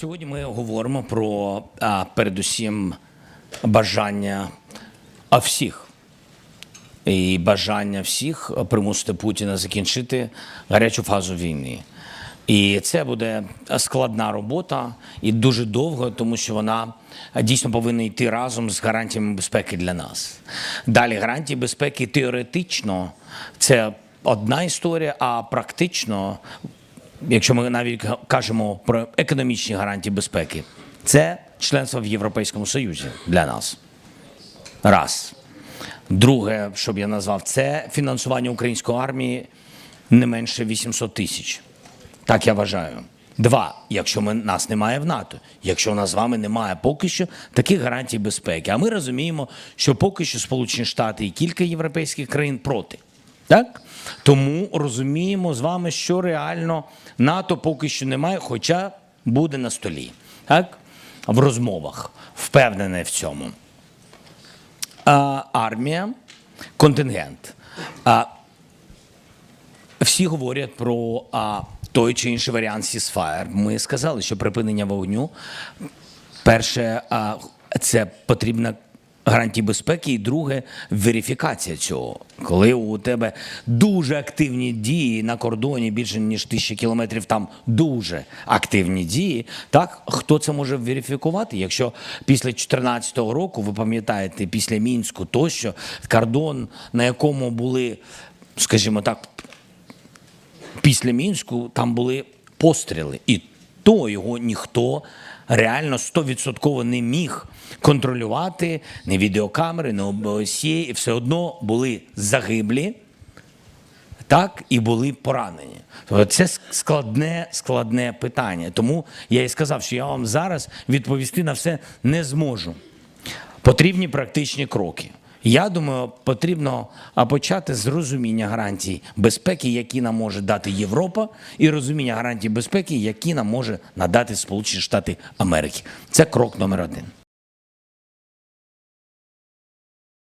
Сьогодні ми говоримо про а, передусім бажання а, всіх і бажання всіх примусити Путіна закінчити гарячу фазу війни. І це буде складна робота і дуже довго, тому що вона дійсно повинна йти разом з гарантіями безпеки для нас. Далі гарантії безпеки теоретично це одна історія, а практично якщо ми навіть кажемо про економічні гарантії безпеки, це членство в Європейському Союзі для нас. Раз. Друге, що б я назвав, це фінансування української армії не менше 800 тисяч. Так я вважаю. Два, якщо ми, нас немає в НАТО, якщо у нас з вами немає поки що таких гарантій безпеки. А ми розуміємо, що поки що Сполучені Штати і кілька європейських країн проти. Так? Тому розуміємо з вами, що реально НАТО поки що немає, хоча буде на столі. Так? В розмовах. Впевнений в цьому. А, армія, контингент. А, всі говорять про а, той чи інший варіант сісфаєр. Ми сказали, що припинення вогню перше, а, це потрібна гарантії безпеки, і друге верифікація цього. Коли у тебе дуже активні дії на кордоні, більше ніж тисячі кілометрів, там дуже активні дії. Так хто це може верифікувати? Якщо після 2014 року, ви пам'ятаєте, після мінську тощо кордон, на якому були, скажімо так, після мінську там були постріли, і то його ніхто реально стовідсотково не міг контролювати ні відеокамери, ні обсі, і все одно були загиблі. Так і були поранені. Тобто це складне, складне питання. Тому я і сказав, що я вам зараз відповісти на все не зможу. Потрібні практичні кроки. Я думаю, потрібно почати з розуміння гарантій безпеки, які нам може дати Європа, і розуміння гарантій безпеки, які нам може надати Сполучені Штати Америки. Це крок номер один.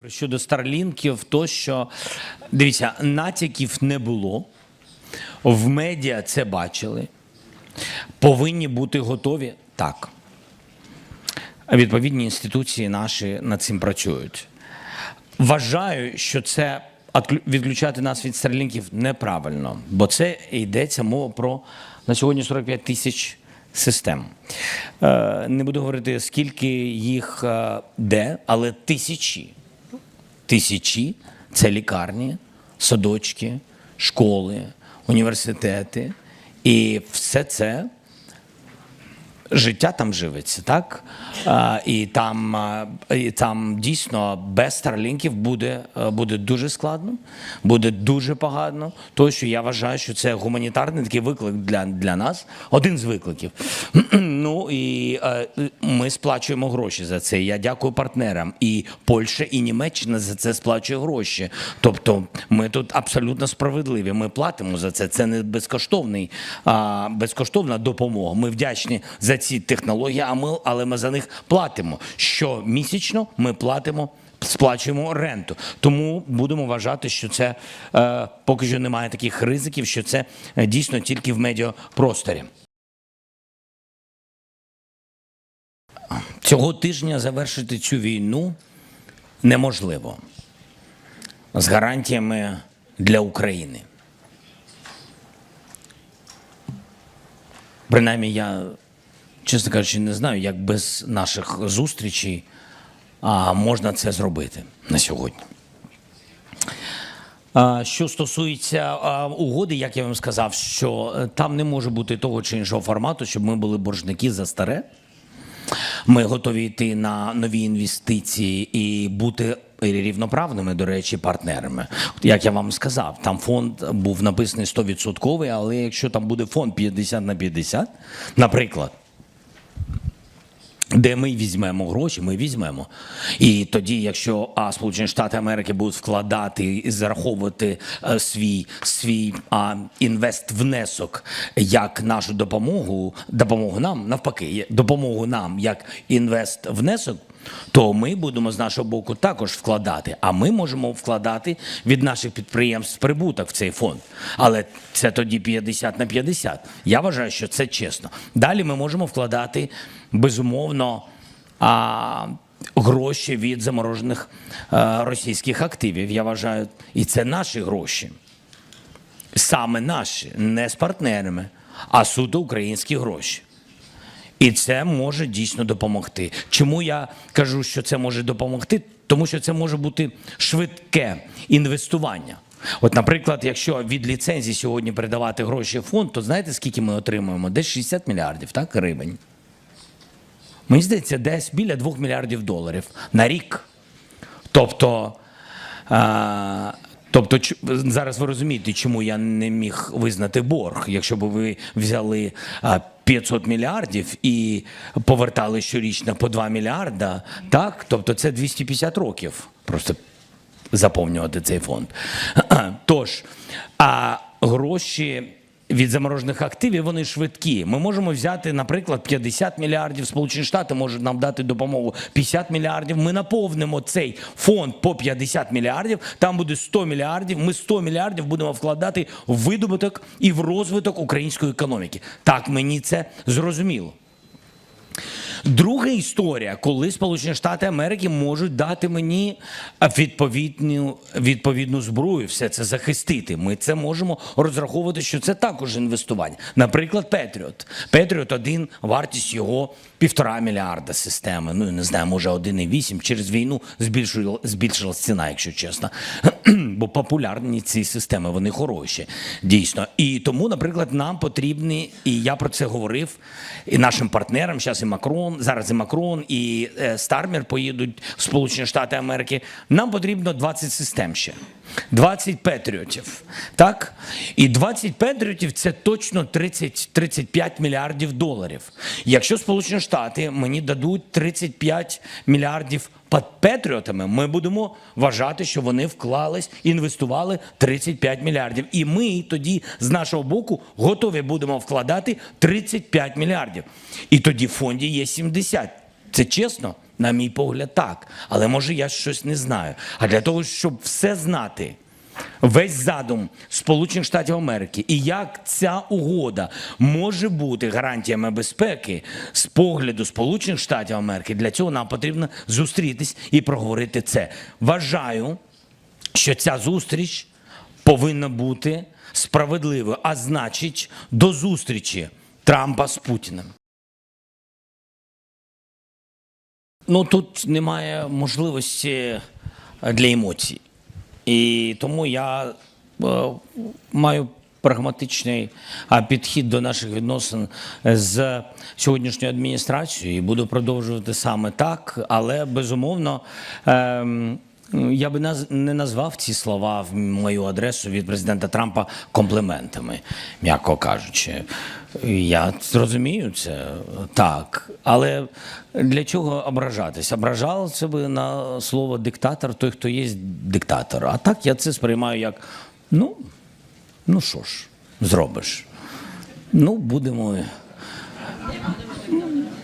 Щодо старлінків, то що дивіться, натяків не було. В медіа це бачили. Повинні бути готові так. Відповідні інституції наші над цим працюють. Вважаю, що це відключати нас від старлінків неправильно, бо це йдеться мова про на сьогодні 45 тисяч систем. Е, Не буду говорити, скільки їх е, де, але тисячі. Тисячі це лікарні, садочки, школи, університети. І все це життя там живеться, так? І, там, і там дійсно без старлінків буде, е, буде дуже складно, буде дуже погано. Тому що я вважаю, що це гуманітарний такий виклик для, для нас, один з викликів. Ну і е, ми сплачуємо гроші за це. Я дякую партнерам. І Польща, і Німеччина за це сплачує гроші. Тобто ми тут абсолютно справедливі. Ми платимо за це. Це не безкоштовний, а, безкоштовна допомога. Ми вдячні за ці технології, а ми, але ми за них платимо. Щомісячно ми платимо. Сплачуємо ренту, тому будемо вважати, що це е, поки що немає таких ризиків, що це е, дійсно тільки в медіапросторі. Цього тижня завершити цю війну неможливо з гарантіями для України. Принаймні, я, чесно кажучи, не знаю, як без наших зустрічей можна це зробити на сьогодні. Що стосується угоди, як я вам сказав, що е, там не може бути того чи іншого формату, щоб ми були боржники за старе. Ми готові йти на нові інвестиції і бути рівноправними, до речі, партнерами. Як я вам сказав, там фонд був написаний 100%, але якщо там буде фонд 50 на 50, наприклад. Де ми візьмемо гроші, ми візьмемо. І тоді, якщо а, Сполучені Штати Америки будуть вкладати і зараховувати а, свій, свій а, інвест-внесок як нашу допомогу, допомогу нам, навпаки, допомогу нам як інвест-внесок, то ми будемо з нашого боку також вкладати. А ми можемо вкладати від наших підприємств прибуток в цей фонд. Але це тоді 50 на 50. Я вважаю, що це чесно. Далі ми можемо вкладати безумовно. А, Гроші від заморожених е, російських активів, я вважаю, і це наші гроші саме наші, не з партнерами, а суто українські гроші. І це може дійсно допомогти. Чому я кажу, що це може допомогти? Тому що це може бути швидке інвестування. От, наприклад, якщо від ліцензії сьогодні передавати гроші в фонд, то знаєте, скільки ми отримуємо? Десь 60 мільярдів, так, гривень. Мені здається, десь біля 2 мільярдів доларів на рік. Тобто, а, тобто зараз ви розумієте, чому я не міг визнати борг. Якщо б ви взяли 500 мільярдів і повертали щорічно по 2 мільярда, так, тобто це 250 років. Просто заповнювати цей фонд. Тож, а гроші від заморожених активів вони швидкі. Ми можемо взяти, наприклад, 50 мільярдів. Сполучені Штати можуть нам дати допомогу 50 мільярдів. Ми наповнимо цей фонд по 50 мільярдів. Там буде 100 мільярдів. Ми 100 мільярдів будемо вкладати в видобуток і в розвиток української економіки. Так мені це зрозуміло. Друга історія, коли Сполучені Штати Америки можуть дати мені відповідну, відповідну зброю, все це захистити. Ми це можемо розраховувати, що це також інвестування. Наприклад, Петріот. Петріот один, вартість його півтора мільярда системи. Ну не знаю, може 1,8. Через війну збільшила, збільшилась ціна, якщо чесно. Бо популярні ці системи, вони хороші, дійсно. І тому, наприклад, нам потрібні, і я про це говорив, і нашим партнерам, зараз і Макрон, зараз і Макрон, і е, Стармер поїдуть в Сполучені Штати Америки. Нам потрібно 20 систем ще. 20 патріотів. Так? І 20 патріотів це точно 30-35 мільярдів доларів. Якщо Сполучені Штати мені дадуть 35 мільярдів під патріотами, ми будемо вважати, що вони вклались, інвестували 35 мільярдів. І ми тоді з нашого боку готові будемо вкладати 35 мільярдів. І тоді в фонді є 70. Це чесно? На мій погляд, так. Але може я щось не знаю. А для того, щоб все знати, весь задум Сполучених Штатів Америки і як ця угода може бути гарантіями безпеки з погляду Сполучених Штатів Америки, для цього нам потрібно зустрітись і проговорити це. Вважаю, що ця зустріч повинна бути справедливою, а значить, до зустрічі Трампа з Путіним. Ну тут немає можливості для емоцій. І тому я е, маю прагматичний підхід до наших відносин з сьогоднішньою адміністрацією і буду продовжувати саме так, але безумовно. Ем, я би не назвав ці слова в мою адресу від президента Трампа компліментами, м'яко кажучи. Я зрозумію це так. Але для чого ображатись? Ображався би на слово диктатор той, хто є диктатор. А так я це сприймаю як ну, ну що ж, зробиш. Ну, будемо.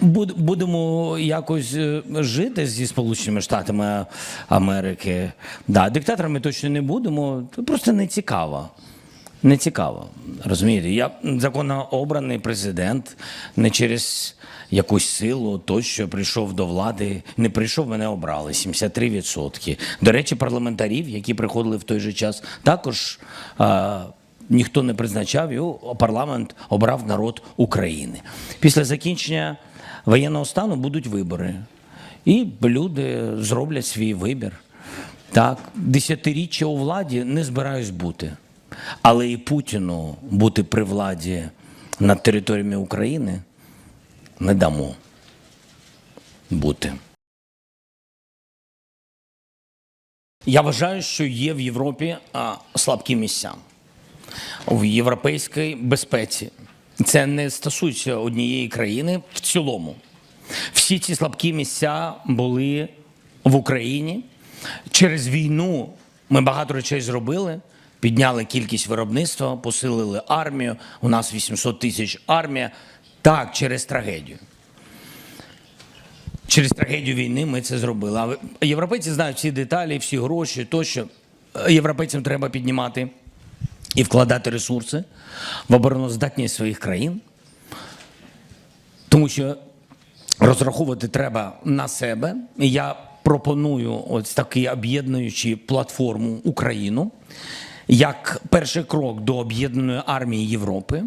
Буд- Будемо якось е, жити зі Сполученими Штатами Америки. Да, диктаторами точно не будемо. Просто не цікаво. Не цікаво. Розумієте, я законно обраний президент не через якусь силу, тощо прийшов до влади. Не прийшов, мене обрали 73%. До речі, парламентарів, які приходили в той же час, також. А, Ніхто не призначав його, парламент обрав народ України. Після закінчення воєнного стану будуть вибори. І люди зроблять свій вибір. Так, десятиріччя у владі не збираюсь бути. Але і Путіну бути при владі над територіями України не дамо бути. Я вважаю, що є в Європі слабкі місця в європейській безпеці. Це не стосується однієї країни в цілому. Всі ці слабкі місця були в Україні. Через війну ми багато речей зробили. Підняли кількість виробництва, посилили армію. У нас 800 тисяч армія. Так, через трагедію. Через трагедію війни ми це зробили. А європейці знають всі деталі, всі гроші, тощо. Європейцям треба піднімати і вкладати ресурси в обороноздатність своїх країн, тому що розраховувати треба на себе. Я пропоную ось такий об'єднуючий платформу Україну як перший крок до об'єднаної армії Європи.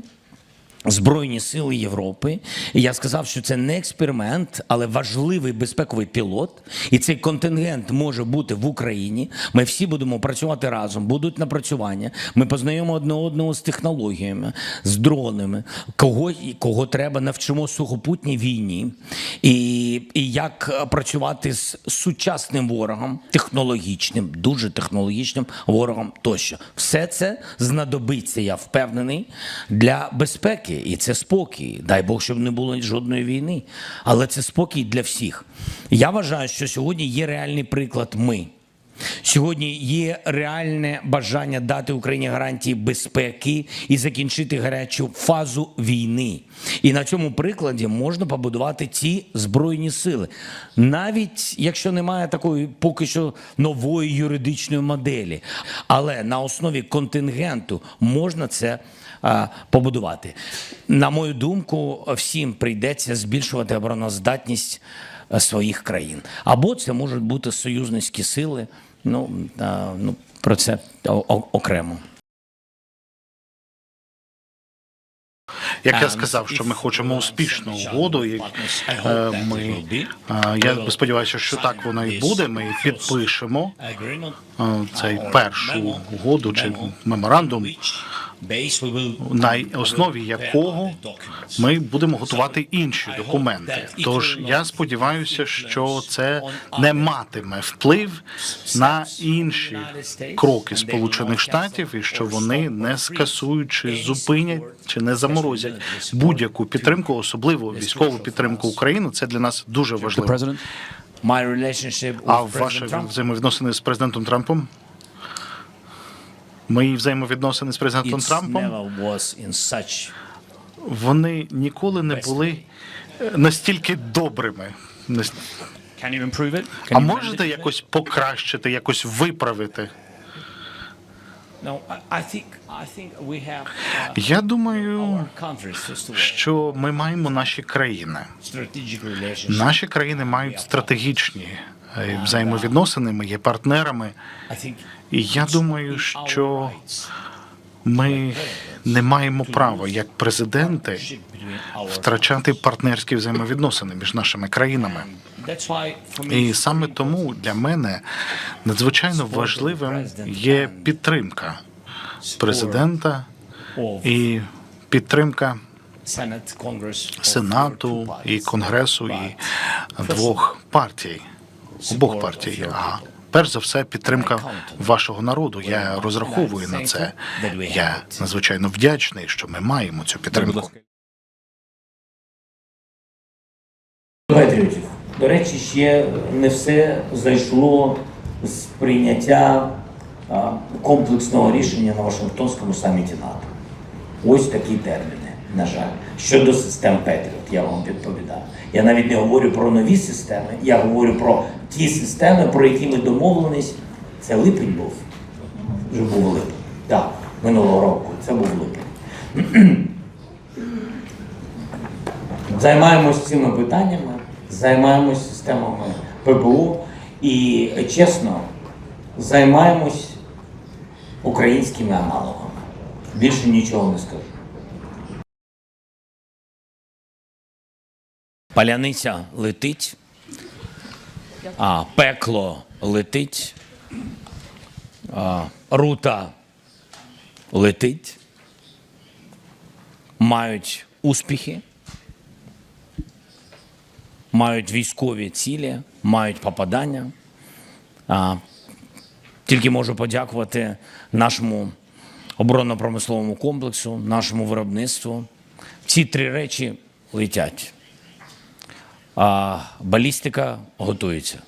Збройні сили Європи. І я сказав, що це не експеримент, але важливий безпековий пілот. І цей контингент може бути в Україні. Ми всі будемо працювати разом, будуть напрацювання. Ми познайомимо одне одного з технологіями, з дронами, кого, кого треба навчимо сухопутній війні. І, і як е, працювати з сучасним ворогом, технологічним, дуже технологічним ворогом тощо. Все це знадобиться, я впевнений, для безпеки. І це спокій. Дай Бог, щоб не було жодної війни. Але це спокій для всіх. Я вважаю, що сьогодні є реальний приклад ми. Сьогодні є реальне бажання дати Україні гарантії безпеки і закінчити гарячу фазу війни. І на цьому прикладі можна побудувати ці збройні сили, навіть якщо немає такої поки що нової юридичної моделі. Але на основі контингенту можна це побудувати. На мою думку, всім прийдеться збільшувати обороноздатність е, своїх країн. Або це можуть бути союзницькі сили. Ну, ну про це окремо. Як я Um, сказав, що ми хочемо успішну угоду, і е, ми, е, я сподіваюся, що так воно і буде. Ми підпишемо е, цей першу угоду чи меморандум, на основі якого ми будемо готувати інші документи. Тож я сподіваюся, що це не матиме вплив на інші кроки Сполучених Штатів, і що вони не скасують чи зупинять чи не заморозять будь-яку підтримку, особливо військову підтримку України. Це для нас дуже важливо. А ваші взаємовідносини з президентом Трампом? Мої взаємовідносини з президентом Трампом вони ніколи не були е, настільки добрими. А можете якось покращити, якось виправити? Uh, Я думаю, що ми маємо наші країни. Наші країни мають стратегічні е, взаємовідносини. Ми є партнерами. І я думаю, що ми не маємо права як президенти втрачати партнерські взаємовідносини між нашими країнами. І саме тому для мене надзвичайно важливим є підтримка президента і підтримка Сенату і Конгресу і двох партій, обох партій. Перш за все підтримка вашого народу. Я розраховую на це. Я надзвичайно вдячний, що ми маємо цю підтримку. Патріотів. До речі, ще не все зайшло з прийняття комплексного рішення на Вашингтонському саміті НАТО. Ось такі терміни, на жаль. Щодо систем Петріот, я вам відповідаю. Я навіть не говорю про нові системи, я говорю про ті системи, про які ми домовленись. Це липень був. Вже був липень. Так, минулого року. Це був липень. Займаємось цими питаннями, займаємось системами ППО і чесно, займаємось українськими аналогами. Більше нічого не скажу. Паляниця летить, а пекло летить, а, рута летить, мають успіхи мають військові цілі, мають попадання. А, тільки можу подякувати нашому оборонно-промисловому комплексу, нашому виробництву. Ці три речі летять. А балістика готується.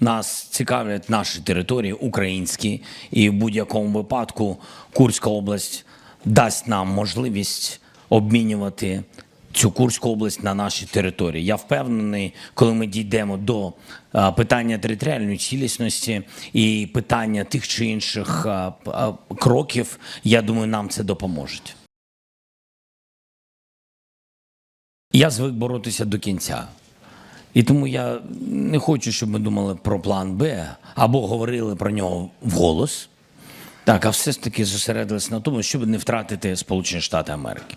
Нас цікавлять наші території українські, і в будь-якому випадку Курська область дасть нам можливість обмінювати цю Курську область на нашій території. Я впевнений, коли ми дійдемо до питання територіальної цілісності і питання тих чи інших кроків, я думаю, нам це допоможе. Я звик боротися до кінця. І тому я не хочу, щоб ми думали про план Б або говорили про нього вголос. Так, а все ж таки зосередилися на тому, щоб не втратити Сполучені Штати Америки.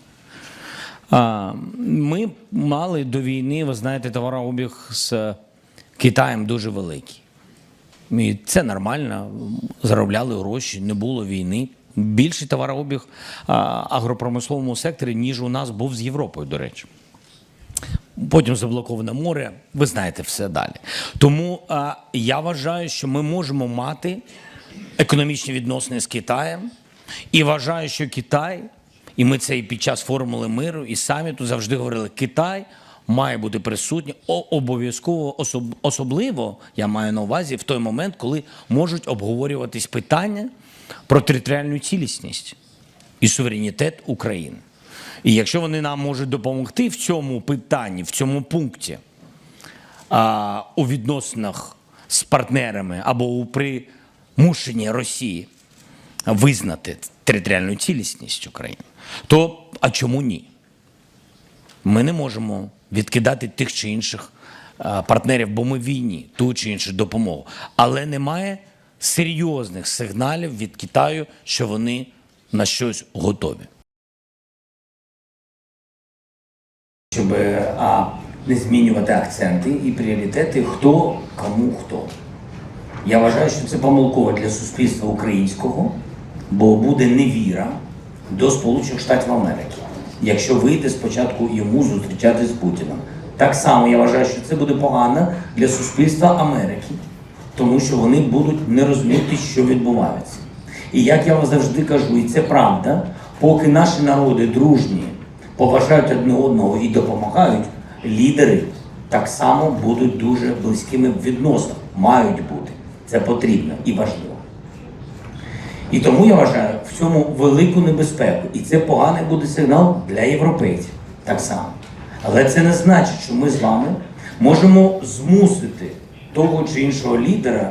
Ми мали до війни, ви знаєте, товарообіг з Китаєм дуже великий. І це нормально, заробляли гроші, не було війни. Більший товарообіг агропромисловому секторі, ніж у нас був з Європою, до речі. Потім заблоковане море, ви знаєте все далі. Тому а, я вважаю, що ми можемо мати економічні відносини з Китаєм, і вважаю, що Китай, і ми це і під час формули миру і саміту завжди говорили: Китай має бути присутній обов'язково, особ- особливо я маю на увазі в той момент, коли можуть обговорюватись питання про територіальну цілісність і суверенітет України. І якщо вони нам можуть допомогти в цьому питанні, в цьому пункті, а, у відносинах з партнерами або у примушенні Росії визнати територіальну цілісність України, то а чому ні? Ми не можемо відкидати тих чи інших партнерів, бо ми в війні, ту чи іншу допомогу. Але немає серйозних сигналів від Китаю, що вони на щось готові. Щоб а, не змінювати акценти і пріоритети, хто кому хто. Я вважаю, що це помилково для суспільства українського, бо буде невіра до Сполучених Штатів Америки, якщо вийде спочатку йому зустрічати з Путіном. Так само я вважаю, що це буде погано для суспільства Америки, тому що вони будуть не розуміти, що відбувається. І як я вам завжди кажу, і це правда, поки наші народи дружні, поважають одне одного і допомагають, лідери так само будуть дуже близькими в відносинах. Мають бути. Це потрібно і важливо. І тому я вважаю в цьому велику небезпеку. І це поганий буде сигнал для європейців так само. Але це не значить, що ми з вами можемо змусити того чи іншого лідера.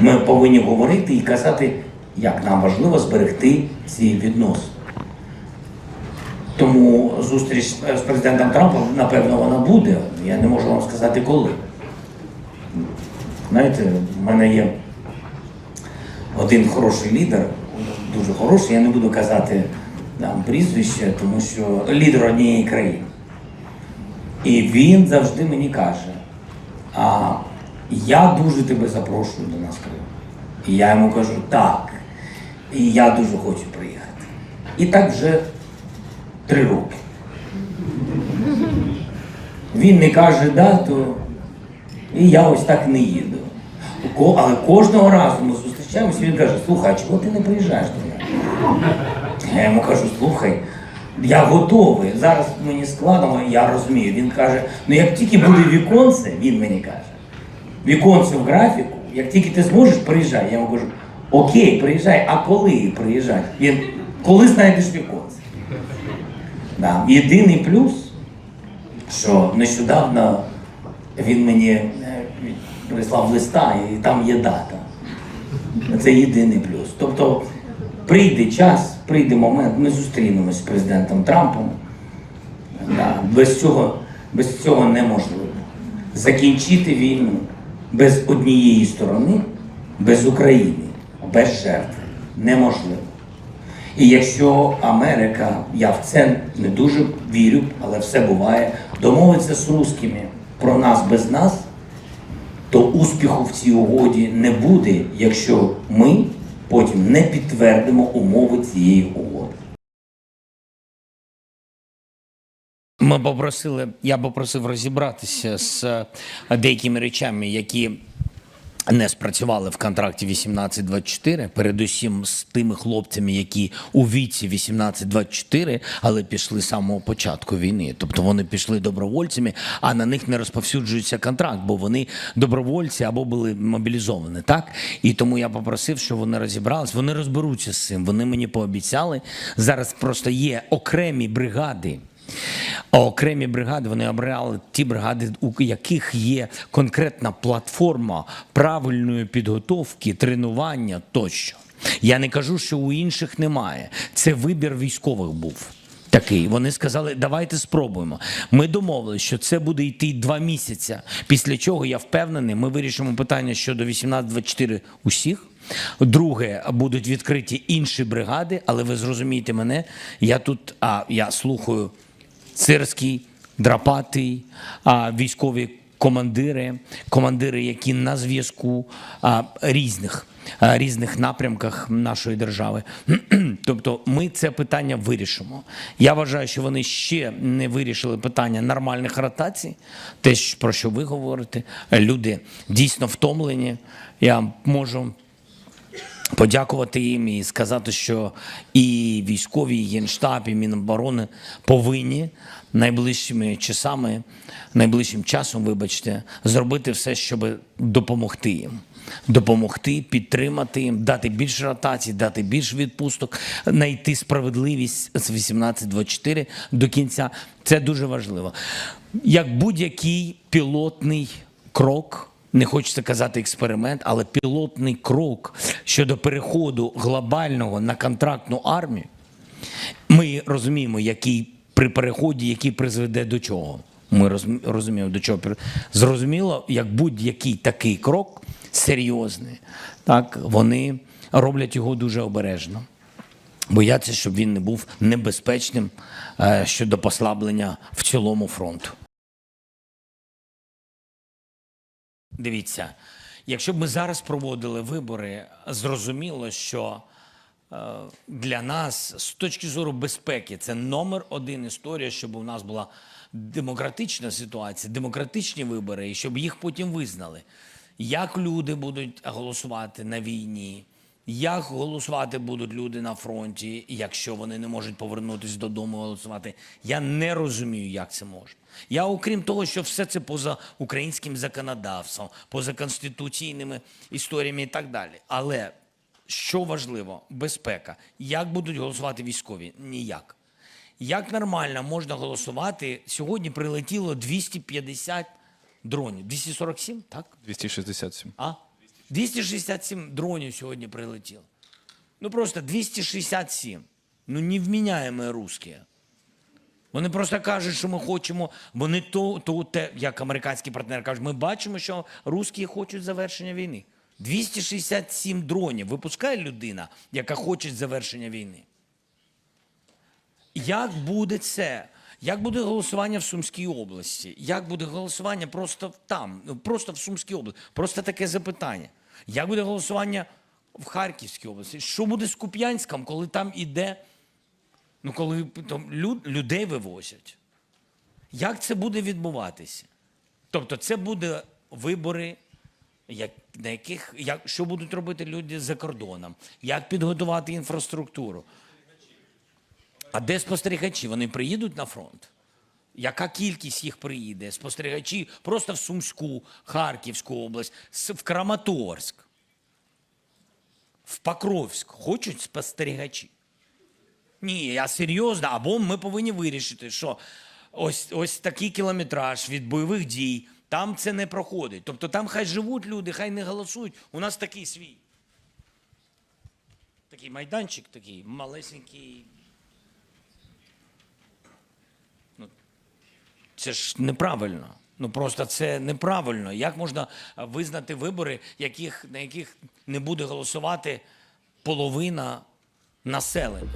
Ми повинні говорити і казати, як нам важливо зберегти ці відносини. Тому зустріч з президентом Трампом, напевно, вона буде. Я не можу вам сказати коли. Знаєте, в мене є один хороший лідер, дуже хороший, я не буду казати там, прізвище, тому що лідер однієї країни. І він завжди мені каже: а я дуже тебе запрошую до нас Крим. І я йому кажу, так. І я дуже хочу приїхати. І так вже три роки. Він не каже дату, і я ось так не їду. Але кожного разу ми зустрічаємося, він каже, слухай, а чого ти не приїжджаєш до мене? Я йому кажу, слухай, я готовий. Зараз мені складно, я розумію. Він каже, ну як тільки буде віконце, він мені каже, віконце в графіку, як тільки ти зможеш, приїжджай. Я йому кажу, окей, приїжджай, а коли приїжджай? Він, коли знайдеш віконце? Да. Єдиний плюс, що нещодавно він мені е, прислав листа, і там є дата. Це єдиний плюс. Тобто прийде час, прийде момент, ми зустрінемось з президентом Трампом. Да. Без, цього, без цього неможливо. Закінчити війну без однієї сторони, без України, без жертв неможливо. І якщо Америка, я в це не дуже вірю, але все буває, домовиться з русскими про нас без нас, то успіху в цій угоді не буде, якщо ми потім не підтвердимо умови цієї угоди. Ми попросили, я попросив розібратися з деякими речами, які не спрацювали в контракті 18-24, передусім з тими хлопцями, які у віці 18-24, але пішли з самого початку війни. Тобто вони пішли добровольцями, а на них не розповсюджується контракт, бо вони добровольці або були мобілізовані. Так і тому я попросив, щоб вони розібрались. Вони розберуться з цим. Вони мені пообіцяли. Зараз просто є окремі бригади окремі бригади вони обрали ті бригади, у яких є конкретна платформа правильної підготовки, тренування тощо. Я не кажу, що у інших немає. Це вибір військових був. Такий вони сказали, давайте спробуємо. Ми домовилися, що це буде йти два місяці. Після чого я впевнений, ми вирішимо питання щодо 18-24 усіх. Друге, будуть відкриті інші бригади, але ви зрозумієте мене. Я тут а я слухаю Сирський, Драпатий, військові командири, командири, які на зв'язку різних, різних напрямках нашої держави. тобто ми це питання вирішимо. Я вважаю, що вони ще не вирішили питання нормальних ротацій, те, про що ви говорите. Люди дійсно втомлені. Я можу подякувати їм і сказати, що і військові, і генштаб, і Міноборони повинні найближчими часами, найближчим часом, вибачте, зробити все, щоб допомогти їм. Допомогти, підтримати їм, дати більше ротацій, дати більше відпусток, знайти справедливість з 18-24 до кінця. Це дуже важливо. Як будь-який пілотний крок не хочеться казати експеримент, але пілотний крок щодо переходу глобального на контрактну армію. Ми розуміємо, який при переході, який призведе до чого. Ми розумі- розуміємо, до чого зрозуміло, як будь-який такий крок серйозний, так вони роблять його дуже обережно. Бояться, щоб він не був небезпечним е, щодо послаблення в цілому фронту. Дивіться, якщо б ми зараз проводили вибори, зрозуміло, що е, для нас з точки зору безпеки це номер один історія, щоб у нас була демократична ситуація, демократичні вибори, і щоб їх потім визнали. Як люди будуть голосувати на війні, як голосувати будуть люди на фронті, якщо вони не можуть повернутися додому голосувати? Я не розумію, як це можна. Я, окрім того, що все це поза українським законодавством, поза конституційними історіями і так далі. Але що важливо, безпека. Як будуть голосувати військові? Ніяк. Як нормально можна голосувати? Сьогодні прилетіло 250 дронів. 247, так? 267. А? 267 дронів сьогодні прилетіло. Ну просто 267. Ну невміняємо русські. Вони просто кажуть, що ми хочемо. Вони то, то те, як американські партнери кажуть, ми бачимо, що русські хочуть завершення війни. 267 дронів випускає людина, яка хоче завершення війни. Як буде це? Як буде голосування в Сумській області? Як буде голосування просто там, ну, просто в Сумській області? Просто таке запитання. Як буде голосування в Харківській області? Що буде з Куп'янськом, коли там іде, ну коли там люд, людей вивозять? Як це буде відбуватися? Тобто, це буде вибори, як, на яких, як, що будуть робити люди за кордоном, як підготувати інфраструктуру. А де спостерігачі? Вони приїдуть на фронт? Яка кількість їх приїде? Спостерігачі просто в Сумську, Харківську область, в Краматорськ, в Покровськ. Хочуть спостерігачі? Ні, я серйозно. Або ми повинні вирішити, що ось, ось такий кілометраж від бойових дій, там це не проходить. Тобто там хай живуть люди, хай не голосують. У нас такий свій. Такий майданчик, такий малесенький. Це ж неправильно. Ну просто це неправильно. Як можна визнати вибори, яких, на яких не буде голосувати половина населення?